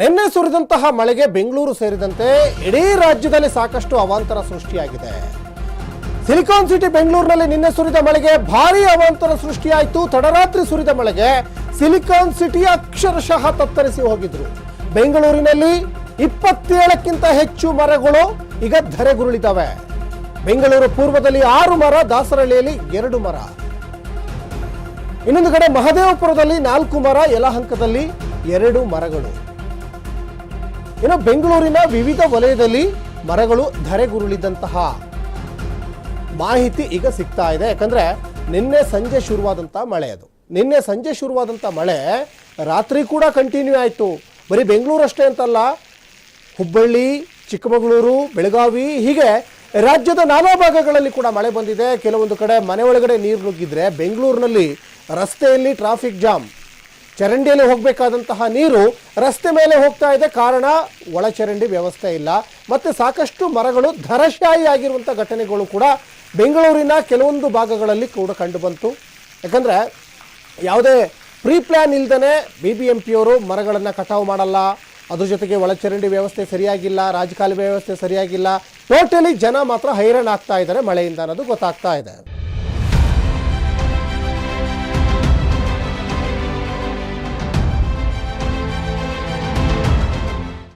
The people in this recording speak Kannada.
ನಿನ್ನೆ ಸುರಿದಂತಹ ಮಳೆಗೆ ಬೆಂಗಳೂರು ಸೇರಿದಂತೆ ಇಡೀ ರಾಜ್ಯದಲ್ಲಿ ಸಾಕಷ್ಟು ಅವಾಂತರ ಸೃಷ್ಟಿಯಾಗಿದೆ. ಸಿಲಿಕಾನ್ ಸಿಟಿ ಬೆಂಗಳೂರಿನಲ್ಲಿ ನಿನ್ನೆ ಸುರಿದ ಮಳೆಗೆ ಭಾರೀ ಅವಾಂತರ ಸೃಷ್ಟಿಯಾಯಿತು. ತಡರಾತ್ರಿ ಸುರಿದ ಮಳೆಗೆ ಸಿಲಿಕಾನ್ ಸಿಟಿ ಅಕ್ಷರಶಃ ತತ್ತರಿಸಿ ಹೋಗಿದ್ರು. ಬೆಂಗಳೂರಿನಲ್ಲಿ ಇಪ್ಪತ್ತೇಳಕ್ಕಿಂತ ಹೆಚ್ಚು ಮರಗಳು ಈಗ ಧರೆಗುರುಳಿದ್ದಾವೆ ಬೆಂಗಳೂರು ಪೂರ್ವದಲ್ಲಿ ಆರು ಮರ ದಾಸರಳ್ಳಿಯಲ್ಲಿ ಎರಡು ಮರ. ಇನ್ನೊಂದು ಕಡೆ ಮಹದೇವಪುರದಲ್ಲಿ ನಾಲ್ಕು ಮರ, ಯಲಹಂಕದಲ್ಲಿ ಎರಡು ಮರಗಳು. ಇನ್ನು ಬೆಂಗಳೂರಿನ ವಿವಿಧ ವಲಯದಲ್ಲಿ ಮರಗಳು ಧರೆಗುರುಳಿದಂತಹ ಮಾಹಿತಿ ಈಗ ಸಿಗ್ತಾ ಇದೆ. ಯಾಕಂದ್ರೆ ನಿನ್ನೆ ಸಂಜೆ ಶುರುವಾದಂಥ ಮಳೆ ಅದು. ನಿನ್ನೆ ಸಂಜೆ ಶುರುವಾದಂಥ ಮಳೆ ರಾತ್ರಿ ಕೂಡ ಕಂಟಿನ್ಯೂ ಆಯಿತು. ಬರೀ ಬೆಂಗಳೂರು ಅಷ್ಟೇ ಅಂತಲ್ಲ, ಹುಬ್ಬಳ್ಳಿ, ಚಿಕ್ಕಮಗಳೂರು, ಬೆಳಗಾವಿ, ಹೀಗೆ ರಾಜ್ಯದ ನಾನಾ ಭಾಗಗಳಲ್ಲಿ ಕೂಡ ಮಳೆ ಬಂದಿದೆ. ಕೆಲವೊಂದು ಕಡೆ ಮನೆ ಒಳಗಡೆ ನೀರು ನುಗ್ಗಿದ್ರೆ ಬೆಂಗಳೂರಿನಲ್ಲಿ ರಸ್ತೆಯಲ್ಲಿ ಟ್ರಾಫಿಕ್ ಜಾಮ್ ಚರಂಡಿಯಲ್ಲಿ ಹೋಗಬೇಕಾದಂತಹ ನೀರು ರಸ್ತೆ ಮೇಲೆ ಹೋಗ್ತಾ ಇದೆ. ಕಾರಣ ಒಳಚರಂಡಿ ವ್ಯವಸ್ಥೆ ಇಲ್ಲ. ಮತ್ತು ಸಾಕಷ್ಟು ಮರಗಳು ಧರಶಾಯಿ ಆಗಿರುವಂಥ ಘಟನೆಗಳು ಕೂಡ ಬೆಂಗಳೂರಿನ ಕೆಲವೊಂದು ಭಾಗಗಳಲ್ಲಿ ಕೂಡ ಕಂಡುಬಂತು. ಯಾಕಂದರೆ ಯಾವುದೇ ಪ್ರೀ ಪ್ಲ್ಯಾನ್ ಇಲ್ಲದೇ ಬಿ ಬಿ ಎಂ ಪಿಯವರು ಮರಗಳನ್ನು ಕಟಾವು ಮಾಡಲ್ಲ. ಅದ್ರ ಜೊತೆಗೆ ಒಳಚರಂಡಿ ವ್ಯವಸ್ಥೆ ಸರಿಯಾಗಿಲ್ಲ, ರಾಜಕಾಲುವೆ ವ್ಯವಸ್ಥೆ ಸರಿಯಾಗಿಲ್ಲ. ಟೋಟಲಿ ಜನ ಮಾತ್ರ ಹೈರಾಣ ಆಗ್ತಾ ಇದ್ದಾರೆ ಮಳೆಯಿಂದ ಅನ್ನೋದು ಗೊತ್ತಾಗ್ತಾ ಇದೆ.